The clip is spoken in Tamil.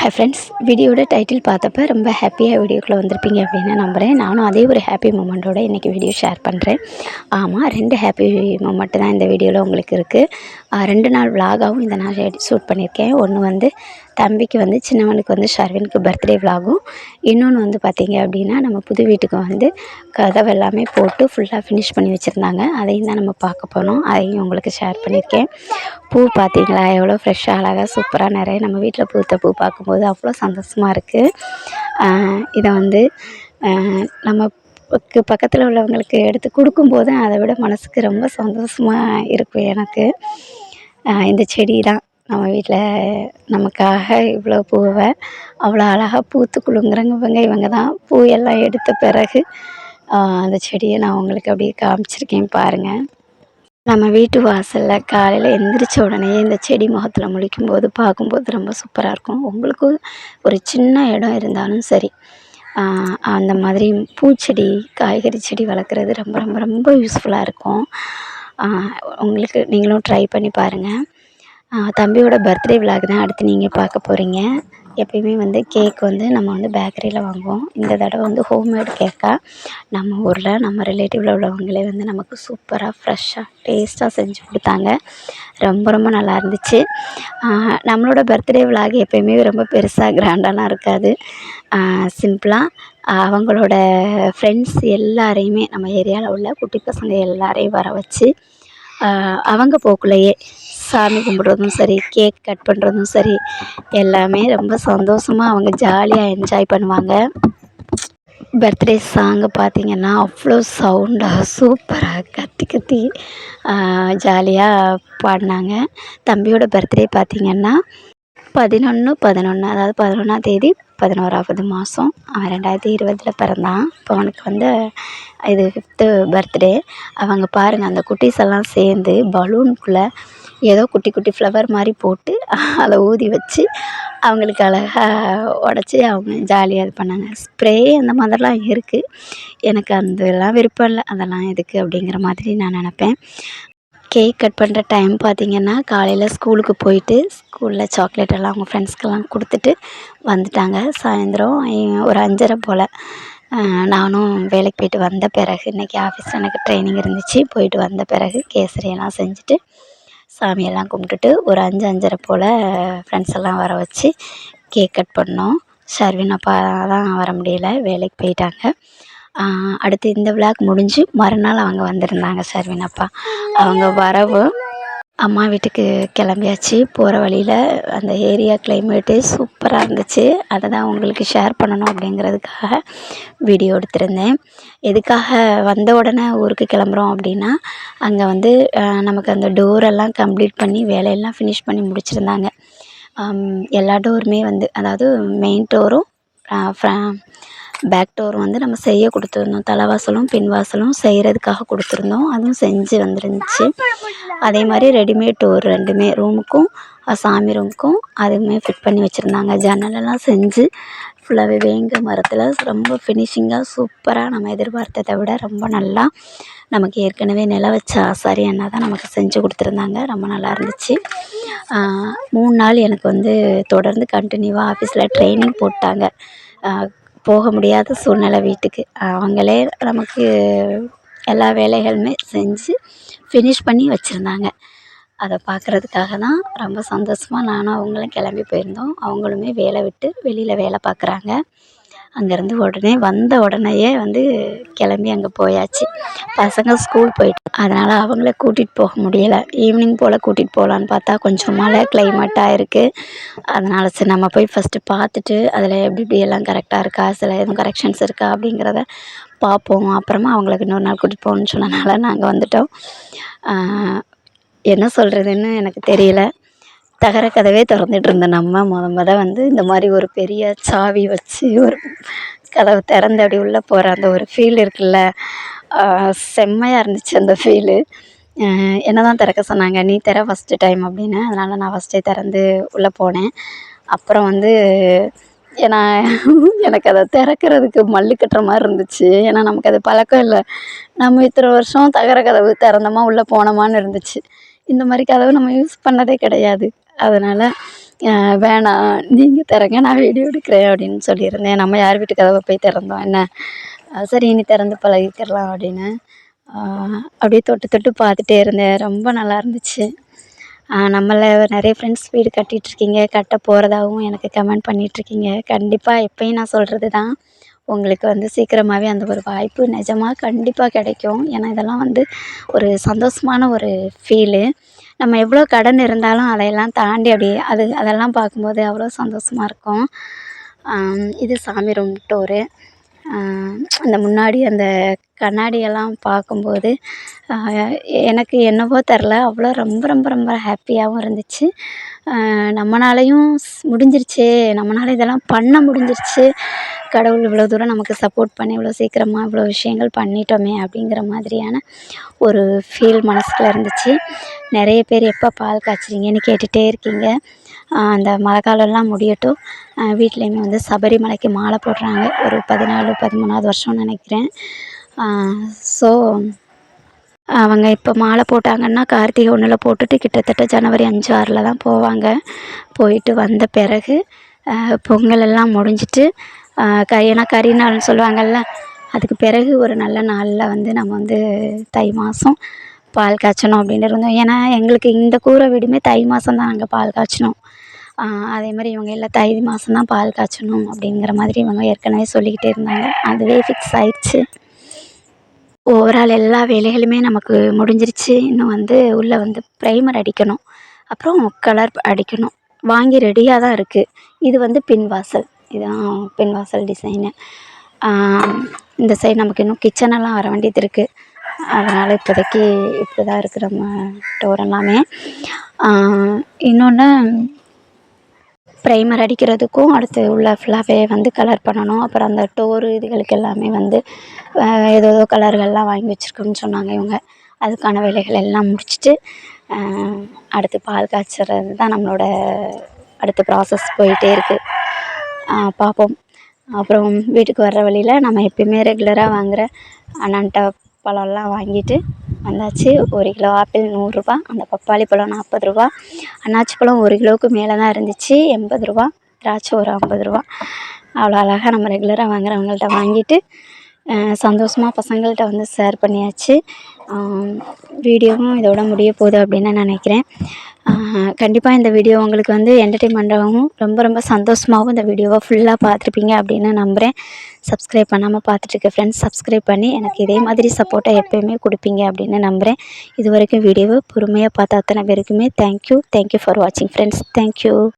ஹாய் ஃப்ரெண்ட்ஸ் வீடியோட டைட்டில் பார்த்தப்ப ரொம்ப ஹாப்பியாக வீடியோக்குள்ளே வந்திருப்பீங்க அப்படின்னு நம்புகிறேன் நானும் அதே ஒரு ஹாப்பி மூமெண்ட்டோட இன்றைக்கி வீடியோ ஷேர் பண்ணுறேன் ஆமாம் ரெண்டு ஹாப்பி மூமெண்ட்டு தான் இந்த வீடியோவில் உங்களுக்கு இருக்குது ரெண்டு நாள் விலாகாகவும் இந்த நான் ஷூட் பண்ணியிருக்கேன் ஒன்று வந்து தம்பிக்கு வந்து சின்னவனுக்கு வந்து ஷர்வினுக்கு பர்த்டே விலாகும் இன்னொன்று வந்து பார்த்திங்க அப்படின்னா நம்ம புது வீட்டுக்கு வந்து கதவு எல்லாமே போட்டு ஃபுல்லாக ஃபினிஷ் பண்ணி வச்சுருந்தாங்க. அதையும் தான் நம்ம பார்க்க போனோம் அதையும் உங்களுக்கு ஷேர் பண்ணியிருக்கேன். பூ பார்த்தீங்களா எவ்வளோ ஃப்ரெஷ்ஷாக அழகாக சூப்பராக நிறைய நம்ம வீட்டில் பூத்த பூ பார்க்கும்போது அவ்வளோ சந்தோஷமாக இருக்குது இதை வந்து நம்ம பக்கத்தில் உள்ளவங்களுக்கு எடுத்து கொடுக்கும்போது அதை விட மனசுக்கு ரொம்ப சந்தோஷமாக இருக்கும் எனக்கு. இந்த செடி தான் நம்ம வீட்டில் நமக்காக இவ்வளோ பூவை அவ்வளோ அழகாக பூத்து குலுங்குறவங்க இவங்க தான். பூ எல்லாம் எடுத்த பிறகு அந்த செடியை நான் உங்களுக்கு அப்படியே காமிச்சிருக்கேன் பாருங்கள் நம்ம வீட்டு வாசலில் காலையில் எந்திரிச்ச உடனே இந்த செடி முகத்தில் முழிக்கும்போது பார்க்கும்போது ரொம்ப சூப்பராக இருக்கும். உங்களுக்கும் ஒரு சின்ன இடம் இருந்தாலும் சரி அந்த மாதிரி பூச்செடி காய்கறி செடி வளர்க்குறது ரொம்ப ரொம்ப ரொம்ப யூஸ்ஃபுல்லாக இருக்கும். உங்களுக்கு நீங்களும் ட்ரை பண்ணி பாருங்கள் தம்பியோட பர்த்டே விலாக் தான் அடுத்து நீங்கள் பார்க்க போகிறீங்க எப்பயுமே வந்து கேக் வந்து நம்ம வந்து பேக்கரியில் வாங்குவோம். இந்த தடவை வந்து ஹோம்மேட் கேக்காக நம்ம ஊரில் நம்ம ரிலேட்டிவில் உள்ளவங்களே வந்து நமக்கு சூப்பராக ஃப்ரெஷ்ஷாக டேஸ்ட்டாக செஞ்சு கொடுத்தாங்க. ரொம்ப ரொம்ப நல்லா இருந்துச்சு. நம்மளோட பர்த்டே விலாக் எப்பயுமே ரொம்ப பெருசாக கிராண்டாலாம் இருக்காது. சிம்பிளாக அவங்களோட ஃப்ரெண்ட்ஸ் எல்லாரையுமே நம்ம ஏரியாவில் உள்ள குட்டி பசங்க எல்லாரையும் வர வச்சு அவங்க போக்குள்ளேயே சாமி கும்பிட்றதும் சரி கேக் கட் பண்ணுறதும் சரி எல்லாமே ரொம்ப சந்தோஷமாக அவங்க ஜாலியாக என்ஜாய் பண்ணுவாங்க. பர்த்டே சாங்கு பார்த்திங்கன்னா அவ்வளோ சவுண்டாக சூப்பராக கத்தி கத்தி ஜாலியாக பாடினாங்க. தம்பியோட பர்த்டே பார்த்திங்கன்னா பதினொன்று பதினொன்று அதாவது பதினொன்றாம் தேதி பதினோராவது மாதம் அவன் ரெண்டாயிரத்தி இருபதில் பிறந்தான். இப்போ அவனுக்கு வந்து இது ஃபிஃப்த்து பர்த்டே அவங்க பாருங்கள் அந்த குட்டீஸ் எல்லாம் சேர்ந்து பலூனுக்குள்ளே ஏதோ குட்டி குட்டி ஃப்ளவர் மாதிரி போட்டு அதை ஊதி வச்சு அவங்களுக்கு அழகாக உடச்சி அவங்க ஜாலியாக இது பண்ணாங்க. ஸ்ப்ரே அந்த மாதிரிலாம் இருக்குது எனக்கு அந்த இதெல்லாம் விருப்பம் இல்லை. அதெல்லாம் எதுக்கு அப்படிங்கிற மாதிரி நான் நினப்பேன். கேக் கட் பண்ணுற டைம் பார்த்திங்கன்னா காலையில் ஸ்கூலுக்கு போயிட்டு ஸ்கூலில் சாக்லேட் எல்லாம் அவங்க ஃப்ரெண்ட்ஸ்க்கெல்லாம் கொடுத்துட்டு வந்துட்டாங்க. சாயந்தரம் ஒரு அஞ்சரை போல் நானும் வேலைக்கு போயிட்டு வந்த பிறகு இன்றைக்கி ஆஃபீஸில் எனக்கு ட்ரைனிங் இருந்துச்சு. போயிட்டு வந்த பிறகு கேசரியெல்லாம் செஞ்சுட்டு சாமியெல்லாம் கும்பிட்டுட்டு ஒரு அஞ்சு அஞ்சரை போல் ஃப்ரெண்ட்ஸ் எல்லாம் வர வச்சு கேக் கட் பண்ணோம். ஷர்வின் அப்பா தான் வர முடியல வேலைக்கு போயிட்டாங்க. அடுத்து இந்த விழாக்கு முடிஞ்சு மறுநாள் அவங்க வந்திருந்தாங்க ஷர்வின் அப்பா. அவங்க வரவும் அம்மா வீட்டுக்கு கிளம்பியாச்சு. போகிற வழியில் அந்த ஏரியா கிளைமேட்டு சூப்பராக இருந்துச்சு. அதை தான் உங்களுக்கு ஷேர் பண்ணணும் அப்படிங்கிறதுக்காக வீடியோ எடுத்திருந்தேன். எதுக்காக வந்த உடனே ஊருக்கு கிளம்புறோம் அப்படின்னா அங்கே வந்து நமக்கு அந்த டோரெல்லாம் கம்ப்ளீட் பண்ணி வேலையெல்லாம் ஃபினிஷ் பண்ணி முடிச்சிருந்தாங்க. எல்லா டோருமே வந்து அதாவது மெயின் டோரும் பேக் டோர் வந்து நம்ம செய்ய கொடுத்துருந்தோம். தலைவாசலும் பின்வாசலும் செய்கிறதுக்காக கொடுத்துருந்தோம். அதுவும் செஞ்சு வந்துருந்துச்சு. அதே மாதிரி ரெடிமேட் டோர் ரெண்டுமே ரூமுக்கும் சாமி ரூமுக்கும் அதுவுமே ஃபிட் பண்ணி வச்சுருந்தாங்க. ஜன்னலெல்லாம் செஞ்சு ஃபுல்லாகவே வேங்க மரத்தில் ரொம்ப ஃபினிஷிங்காக சூப்பராக நம்ம எதிர்பார்த்ததை விட ரொம்ப நல்லா நமக்கு ஏற்கனவே நில வச்ச ஆசாரி அண்ணா தான் நமக்கு செஞ்சு கொடுத்துருந்தாங்க. ரொம்ப நல்லா இருந்துச்சு. மூணு நாள் எனக்கு வந்து தொடர்ந்து கண்டினியூவாக ஆஃபீஸில் ட்ரைனிங் போட்டாங்க. போக முடியாத சூழ்நிலை வீட்டுக்கு. அவங்களே நமக்கு எல்லா வேலைகளுமே செஞ்சு ஃபினிஷ் பண்ணி வச்சுருந்தாங்க. அதை பார்க்குறதுக்காக தான் ரொம்ப சந்தோஷமாக நானும் அவங்களும் கிளம்பி போயிருந்தோம். அவங்களுமே வேலை விட்டு வெளியில் வேலை பார்க்குறாங்க. அங்கேருந்து உடனே வந்த உடனேயே வந்து கிளம்பி அங்கே போயாச்சு. பசங்க ஸ்கூல் போயிட்டு அதனால் அவங்கள கூட்டிகிட்டு போக முடியலை. ஈவினிங் போல் கூட்டிகிட்டு போகலான்னு பார்த்தா கொஞ்சம் மழை கிளைமேட்டாக இருக்குது அதனால் சரி நம்ம போய் ஃபஸ்ட்டு பார்த்துட்டு அதில் எப்படி எப்படி எல்லாம் கரெக்டாக இருக்கா சில எதுவும் கரெக்ஷன்ஸ் இருக்கா அப்படிங்கிறத பார்ப்போம். அப்புறமா அவங்களுக்கு இன்னொரு நாள் கூட்டிகிட்டு போகணுன்னு சொன்னனால நாங்கள் வந்துவிட்டோம் என்ன சொல்கிறதுன்னு எனக்கு தெரியல. தகர கதவே திறந்துட்டு நம்ம முத முத வந்து இந்த மாதிரி ஒரு பெரிய சாவி வச்சு ஒரு கதவை திறந்து அப்படி உள்ளே போகிற அந்த ஒரு ஃபீல் இருக்குல்ல? செம்மையாக இருந்துச்சு அந்த ஃபீலு என்ன தான் திறக்க சொன்னாங்க. நீ திற ஃபஸ்ட்டு டைம் அப்படின்னு. அதனால் நான் ஃபஸ்ட்டே திறந்து உள்ளே போனேன். அப்புறம் வந்து ஏன்னா எனக்கு அதை திறக்கிறதுக்கு மல்லு கட்டுற மாதிரி இருந்துச்சு. ஏன்னா நமக்கு அது பழக்கம் இல்லை. நம்ம இத்தனை வருஷம் தகர கதவு திறந்தோமா உள்ளே போனோமான்னு இருந்துச்சு. இந்த மாதிரி கதவு நம்ம யூஸ் பண்ணதே கிடையாது. அதனால் வேணாம் நீங்கள் திறங்க நான் வீடியோ எடுக்கிறேன் அப்படின்னு சொல்லியிருந்தேன். நம்ம யார் வீட்டு கதவை போய் திறந்தோம்? என்ன? சரி இனி திறந்து பழகிக்கிறலாம் அப்படின்னு. அப்படியே தொட்டு தொட்டு பார்த்துட்டே இருந்தேன். ரொம்ப நல்லா இருந்துச்சு. நம்மள நிறைய ஃப்ரெண்ட்ஸ் வீடு கட்டிகிட்ருக்கீங்க கட்ட போகிறதாவும் எனக்கு கமெண்ட் பண்ணிகிட்ருக்கீங்க கண்டிப்பாக எப்பயும் நான் சொல்கிறது தான் உங்களுக்கு வந்து சீக்கிரமாகவே அந்த ஒரு வாய்ப்பு நிஜமாக கண்டிப்பாக கிடைக்கும். ஏன்னா இதெல்லாம் வந்து ஒரு சந்தோஷமான ஒரு ஃபீலு நம்ம எவ்வளோ கடன் இருந்தாலும் அதையெல்லாம் தாண்டி அப்படியே அது அதெல்லாம் பார்க்கும்போது அவ்வளோ சந்தோஷமா இருக்கும். இது சாமி ரூம் டோரு அந்த முன்னாடி அந்த கண்ணாடியெல்லாம் பார்க்கும்போது எனக்கு என்னவோ தெரில. அவ்வளோ ரொம்ப ரொம்ப ரொம்ப ஹாப்பியாகவும் இருந்துச்சு. நம்மனாலேயும் ஸ்- முடிஞ்சிருச்சே. நம்மளால இதெல்லாம் பண்ண முடிஞ்சிருச்சு. கடவுள் இவ்வளோ தூரம் நமக்கு சப்போர்ட் பண்ணி இவ்வளோ சீக்கிரமாக இவ்வளோ விஷயங்கள் பண்ணிட்டோமே அப்படிங்கிற மாதிரியான ஒரு ஃபீல் மனசில் இருந்துச்சு. நிறைய பேர் எப்போ பால் காய்ச்சுறீங்கன்னு கேட்டுகிட்டே இருக்கீங்க. அந்த மழை காலம்லாம் முடியட்டும் வீட்லேயுமே வந்து சபரிமலைக்கு மாலை போடுறாங்க. ஒரு பதினாலு பதிமூணாவது வருஷம்னு நினைக்கிறேன். ஸோ அவங்க இப்போ மாலை போட்டாங்கன்னா கார்த்திகை ஒன்றில் போட்டுட்டு கிட்டத்தட்ட ஜனவரி அஞ்சு ஆறில் தான் போவாங்க. போயிட்டு வந்த பிறகு பொங்கல் எல்லாம் முடிஞ்சிட்டு க கரி ஏன்னா கறி நாள்னு சொல்லுவாங்கள்ல அதுக்கு பிறகு ஒரு நல்ல நாளில் வந்து நம்ம வந்து தை மாதம் பால் காய்ச்சணும் அப்படின்னு இருந்தோம். ஏன்னா எங்களுக்கு இந்த கூரை வீடுமே தை மாதம் தான் நாங்கள் பால் காய்ச்சினோம் அதே மாதிரி இவங்க எல்லாம் தை மாதம் தான் பால் காய்ச்சணும் அப்படிங்கிற மாதிரி இவங்க ஏற்கனவே சொல்லிக்கிட்டே இருந்தாங்க. அதுவே ஃபிக்ஸ் ஆயிடுச்சு. ஓவரால் எல்லா வேலைகளுமே நமக்கு முடிஞ்சிருச்சு. இன்னும் வந்து உள்ளே வந்து ப்ரைமர் அடிக்கணும். அப்புறம் கலர் அடிக்கணும். வாங்கி ரெடியாக தான் இருக்குது இது வந்து பின் வாசல். இதுதான் பின் வாசல் டிசைனு இந்த சைடு நமக்கு இன்னும் கிச்சனெல்லாம் வர வேண்டியது இருக்குது அதனால் இப்போதைக்கு இப்படி தான் இருக்குது நம்ம டோர் எல்லாமே. இன்னொன்று ப்ரைமர் அடிக்கிறதுக்கும் அடுத்து உள்ள ஃபுல்லாகவே வந்து கலர் பண்ணணும். அப்புறம் அந்த டோரு இதுகளுக்கு எல்லாமே வந்து ஏதோ ஏதோ கலர்கள்லாம் வாங்கி வச்சுருக்கோன்னு சொன்னாங்க இவங்க. அதுக்கான வேலைகள் எல்லாம் முடிச்சுட்டு அடுத்து பால் காய்ச்சறது தான் நம்மளோட அடுத்த ப்ராசஸ் போயிட்டே இருக்குது பார்ப்போம். அப்புறம் வீட்டுக்கு வர்ற வழியில் நம்ம எப்பயுமே ரெகுலராக வாங்குகிற அண்ணன்ட்ட பழம்லாம் வாங்கிட்டு வந்தாச்சு. ஒரு கிலோ ஆப்பிள் நூறுரூவா அந்த பப்பாளி பழம் நாற்பது ரூபா அன்னாச்சி பழம் ஒரு கிலோவுக்கு மேலே தான் இருந்துச்சு எண்பது ரூபா திராட்சை ஒரு ஐம்பது ரூபா அவ்வளோ அழகாக நம்ம ரெகுலராக வாங்குறவங்கள்ட்ட வாங்கிட்டு சந்தோஷமாக பசங்கள்கிட்ட வந்து ஷேர் பண்ணியாச்சு. வீடியோவும் இதோட முடிய போகுது அப்படின்னு நான் நினைக்கிறேன். கண்டிப்பாக இந்த வீடியோ உங்களுக்கு வந்து என்டர்டெயின்மெண்ட்டாகவும் ரொம்ப ரொம்ப சந்தோஷமாகவும் இந்த வீடியோவை ஃபுல்லாக பார்த்துருப்பீங்க அப்படின்னு நம்புகிறேன் சப்ஸ்கிரைப் பண்ணாமல் பார்த்துட்ருக்க ஃப்ரெண்ட்ஸ் சப்ஸ்கிரைப் பண்ணி எனக்கு இதே மாதிரி சப்போர்ட்டை எப்போயுமே கொடுப்பீங்க அப்படின்னு நம்புகிறேன் இது வரைக்கும் வீடியோவை பொறுமையாக பார்த்த அத்தனை பேருக்குமே thank you thank you for வாட்சிங் ஃப்ரெண்ட்ஸ் தேங்க்யூ